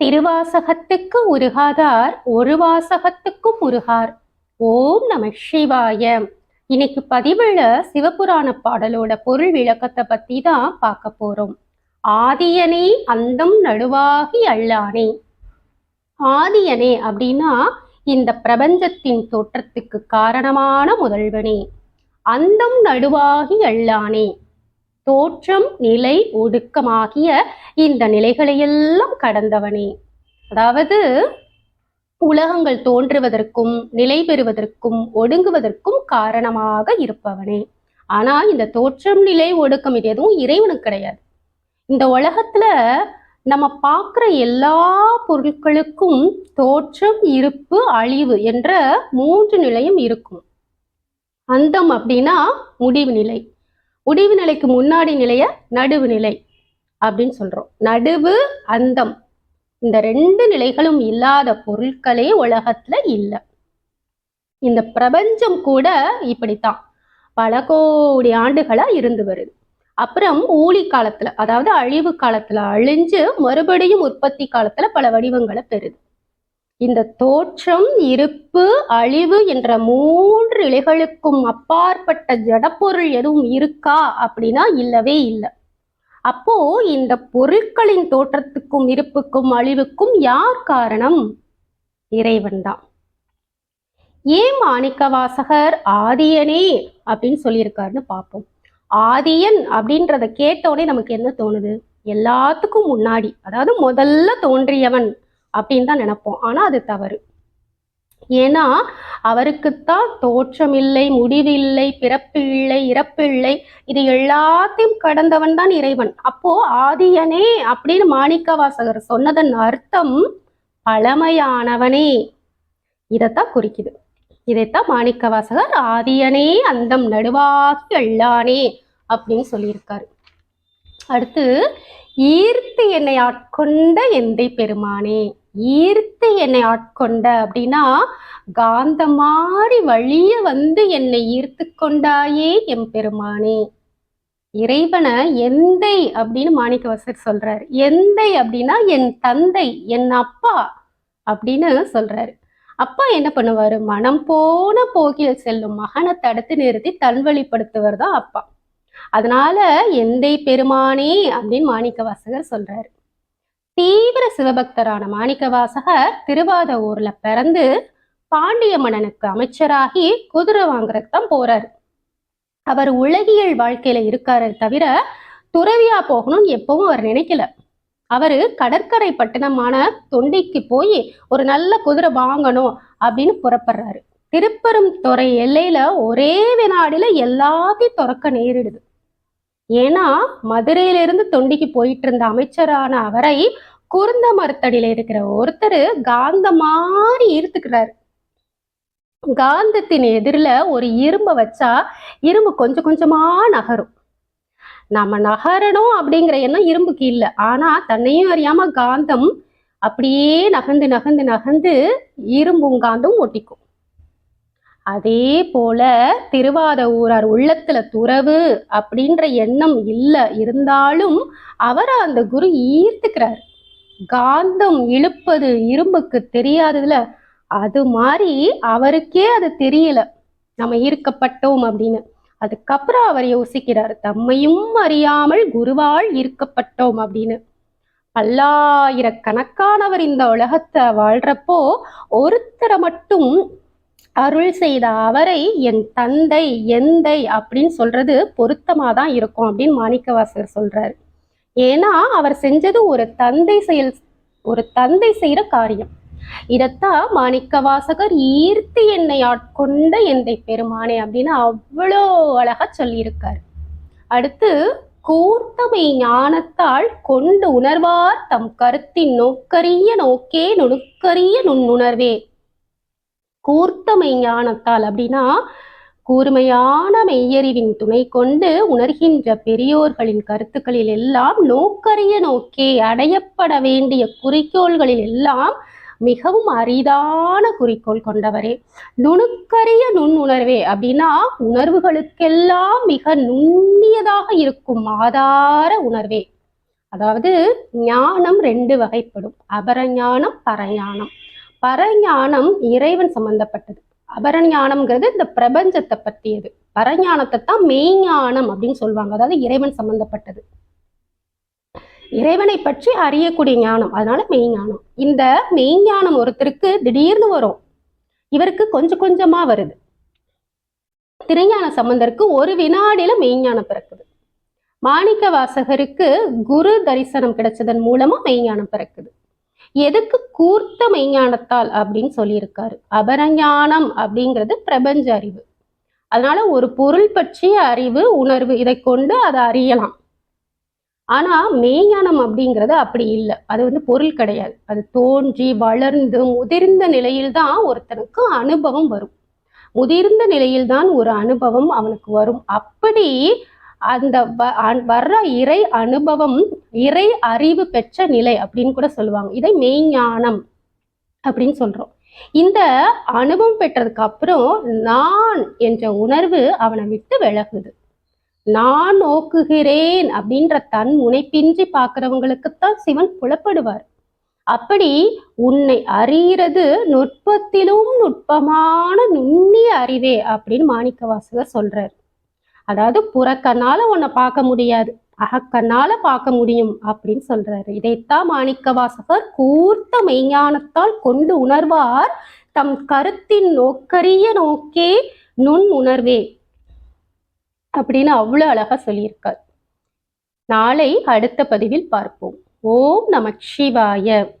திருவாசகத்துக்கு உருகாதார் ஒரு வாசகத்துக்கும் உருகார். ஓம் நம சிவாய. இன்னைக்கு பதிவுல சிவபுராண பாடலோட பொருள் விளக்கத்தை பத்தி தான் பார்க்க போறோம். ஆதியனே அந்தம் நடுவாகி அல்லானே. ஆதியனே அப்படின்னா இந்த பிரபஞ்சத்தின் தோற்றத்துக்கு காரணமான முதல்வனே. அந்தம் நடுவாகி அல்லானே. தோற்றம் நிலை ஒடுக்கமாகிய இந்த நிலைகளையெல்லாம் கடந்தவனே. அதாவது உலகங்கள் தோன்றுவதற்கும் நிலை பெறுவதற்கும் ஒடுங்குவதற்கும் காரணமாக இருப்பவனே. ஆனா இந்த தோற்றம் நிலை ஒடுக்கம் இது எதுவும் இறைவனுக்கு கிடையாது. இந்த உலகத்துல நம்ம பார்க்குற எல்லா பொருட்களுக்கும் தோற்றம் இருப்பு அழிவு என்ற மூன்று நிலையும் இருக்கும். அந்தம் அப்படின்னா முடிவு நிலை. முடிவு நிலைக்கு முன்னாடி நிலைய நடுவு நிலை அப்படின்னு சொல்றோம். நடுவு அந்தம். இந்த ரெண்டு நிலைகளும் இல்லாத பொருட்களே உலகத்துல இல்லை. இந்த பிரபஞ்சம் கூட இப்படித்தான். பல கோடி ஆண்டுகளா இருந்து வருது. அப்புறம் ஊழி காலத்துல அதாவது அழிவு காலத்துல அழிஞ்சு மறுபடியும் உற்பத்தி காலத்துல பல வடிவங்களை பெறுது. இந்த தோற்றம் இருப்பு அழிவு என்ற மூன்று இலைகளுக்கும் அப்பாற்பட்ட ஜடப்பொருள் எதுவும் இருக்கா அப்படின்னா இல்லவே இல்லை. அப்போ இந்த பொருட்களின் தோற்றத்துக்கும் இருப்புக்கும் அழிவுக்கும் யார் காரணம்? இறைவன் தான். ஏன் மாணிக்க வாசகர் ஆதியனே அப்படின்னு சொல்லியிருக்காருன்னு பார்ப்போம். ஆதியன் அப்படின்றத கேட்டோடனே நமக்கு என்ன தோணுது? எல்லாத்துக்கும் முன்னாடி அதாவது முதல்ல தோன்றியவன் அப்படின்னு தான் நினைப்போம். ஆனா அது தவறு. ஏன்னா அவருக்குத்தான் தோற்றம் இல்லை முடிவில்லை பிறப்பு இல்லை இறப்பு இல்லை இது எல்லாத்தையும் கடந்தவன் தான் இறைவன். அப்போ ஆதியனே அப்படின்னு மாணிக்க வாசகர் சொன்னதன் அர்த்தம் பழமையானவனே. இதைத்தான் குறிக்குது. இதைத்தான் மாணிக்க வாசகர் ஆதியனே அந்தம் நடுவாகி அல்லானே அப்படின்னு சொல்லியிருக்காரு. அடுத்து ஈர்த்து என்னை ஆட்கொண்ட எந்தை பெருமானே. ஈர்த்து என்னை ஆட்கொண்ட அப்படின்னா காந்த மாறி வழிய வந்து என்னை ஈர்த்து கொண்டாயே எம் பெருமானே. இறைவனை எந்தை அப்படின்னு மாணிக்கவாசர் சொல்றாரு. எந்தை அப்படின்னா என் தந்தை என் அப்பா அப்படின்னு சொல்றாரு. அப்பா என்ன பண்ணுவாரு? மனம் போன போக்கில் செல்லும் மகனை தடுத்து நிறுத்தி தன்வழிப்படுத்துவர் தான் அப்பா. அதனால எந்தை பெருமானே அப்படின்னு மாணிக்க வாசகர் சொல்றாரு. தீவிர சிவபக்தரான மாணிக்க வாசகர் திருவாத ஊர்ல பிறந்து பாண்டிய மன்னனுக்கு அமைச்சராகி குதிரை வாங்குறதுக்கு தான் போறாரு. அவர் உலகியல் வாழ்க்கையில இருக்காரு தவிர துறவியா போகணும்னு எப்பவும் அவர் நினைக்கல. அவரு கடற்கரை பட்டணமான தொண்டிக்கு போய் ஒரு நல்ல குதிரை வாங்கணும் அப்படின்னு புறப்படுறாரு. திருப்பெரும் துறை எல்லையில ஒரே வினாடில எல்லாத்தையும் துறக்க நேரிடுது. ஏன்னா மதுரையிலிருந்து தொண்டிக்கு போயிட்டு இருந்த அமைச்சரான அவரை குருந்த மரத்தடியில இருக்கிற ஒருத்தர் காந்த மாதிரி ஈர்த்துக்கிறாரு காந்தத்தின் எதிரில் ஒரு இரும்பை வச்சா இரும்பு கொஞ்சம் கொஞ்சமா நகரும். நம்ம நகரணும் அப்படிங்கிற எண்ணம் இரும்புக்கு இல்லை. ஆனா தன்னையும் அறியாம காந்தம் அப்படியே நகர்ந்து நகர்ந்து நகர்ந்து இரும்பும் காந்தும் ஒட்டிக்கும். அதே போல திருவாத ஊரார் உள்ளத்துல துறவு அப்படின்ற எண்ணம் இல்லை இருந்தாலும் அவரை அந்த குரு ஈர்த்துக்கிறார். காந்தம் இழுப்பது இரும்புக்கு தெரியாததுல அது மாதிரி அவருக்கே அது தெரியல. நம்ம ஈர்க்கப்பட்டோம் அப்படின்னு. அதுக்கப்புறம் அவர் யோசிக்கிறார் தம்மையும் அறியாமல் குருவால் ஈர்க்கப்பட்டோம் அப்படின்னு. பல்லாயிரக்கணக்கானவர் இந்த உலகத்தை வாழ்றப்போ ஒருத்தரை மட்டும் அருள் செய்த அவரை என் தந்தை எந்தை அப்படின்னு சொல்றது பொருத்தமாக தான் இருக்கும் அப்படின்னு மாணிக்கவாசகர் சொல்றாரு. ஏன்னா அவர் செஞ்சது ஒரு தந்தை செயல் ஒரு தந்தை செய்கிற காரியம். இதத்தான் மாணிக்கவாசகர் ஈர்த்து என்னை ஆட்கொண்ட எந்தை பெருமானே அப்படின்னு அவ்வளோ அழகா சொல்லியிருக்கார். அடுத்து கூர்த்தமை ஞானத்தால் கொண்டு உணர்வார் தம் கருத்தின் நோக்கரிய நோக்கே நுணுக்கரிய நுண்ணுணர்வே. கூர்த்தமை ஞானத்தால் அப்படின்னா கூர்மையான மெய்யறிவின் துணை கொண்டு உணர்கின்ற பெரியோர்களின் கருத்துக்களில் எல்லாம் நோக்கரிய நோக்கே அடையப்பட வேண்டிய குறிக்கோள்களில் எல்லாம் மிகவும் அரிதான குறிக்கோள் கொண்டவரே. நுணுக்கரிய நுண்ணுணர்வே அப்படின்னா உணர்வுகளுக்கெல்லாம் மிக நுண்ணியதாக இருக்கும் ஆதார உணர்வே. அதாவது ஞானம் ரெண்டு வகைப்படும். அபரஞானம் பரஞானம். பரஞானம் இறைவன் சம்பந்தப்பட்டது. அபரஞானம்ங்கிறது இந்த பிரபஞ்சத்தை பற்றியது. பரஞானத்தை தான் மெய்ஞானம் அப்படின்னு சொல்லுவாங்க. அதாவது இறைவன் சம்பந்தப்பட்டது. இறைவனை பற்றி அறியக்கூடிய ஞானம். அதனால மெய்ஞானம். இந்த மெய்ஞானம் ஒருத்தருக்கு திடீர்னு வரும். இவருக்கு கொஞ்சம் கொஞ்சமா வருது. திருஞான சம்பந்தருக்கு ஒரு வினாடியில மெய்ஞானம் பிறக்குது. மாணிக்க வாசகருக்கு குரு தரிசனம் கிடைச்சதன் மூலமா மெய்ஞானம் பிறக்குது. எதுக்கு கூர்த்த மெய்ஞானத்தால் அப்படின்னு சொல்லியிருக்காரு. அபரஞானம் அப்படிங்கிறது பிரபஞ்ச அறிவு. அதனால ஒரு பொருள் பற்றிய அறிவு உணர்வு இதை கொண்டு அதை அறியலாம். ஆனா மெய்ஞானம் அப்படிங்கிறது அப்படி இல்லை. அது வந்து பொருள் கிடையாது. அது தோன்றி வளர்ந்து முதிர்ந்த நிலையில்தான் ஒருத்தனுக்கு அனுபவம் வரும். முதிர்ந்த நிலையில்தான் ஒரு அனுபவம் அவனுக்கு வரும். அப்படி அந்த வ- வர்ற இறை அனுபவம் இறை அறிவு பெற்ற நிலை அப்படின்னு கூட சொல்லுவாங்க. இதை மெய்ஞானம் அப்படின்னு சொல்றோம். இந்த அனுபவம் பெற்றதுக்கு அப்புறம் நான் என்ற உணர்வு அவனை விட்டு விலகுது. நான் நோக்குகிறேன் அப்படின்ற தன் முனைப்பின்றி பார்க்கிறவங்களுக்குத்தான் சிவன் புலப்படுவார். அப்படி உன்னை அறிகிறது நுட்பத்திலும் நுட்பமான நுண்ணிய அறிவே அப்படின்னு மாணிக்க வாசகர் சொல்றார். அதாவது புறக்கனால உன்னை பார்க்க முடியாது. அகக்கண்ணால பார்க்க முடியும் அப்படின்னு சொல்றாரு. இதைத்தான் மாணிக்க வாசகர் கூர்த்த மெய்ஞானத்தால் கொண்டு உணர்வார். தம் கருத்தின் நோக்கரிய நோக்கே நுண் உணர்வே அப்படின்னு அவ்வளவு அழகா சொல்லியிருக்கார். நாளை அடுத்த பதிவில் பார்ப்போம். ஓம் நம சிவாய.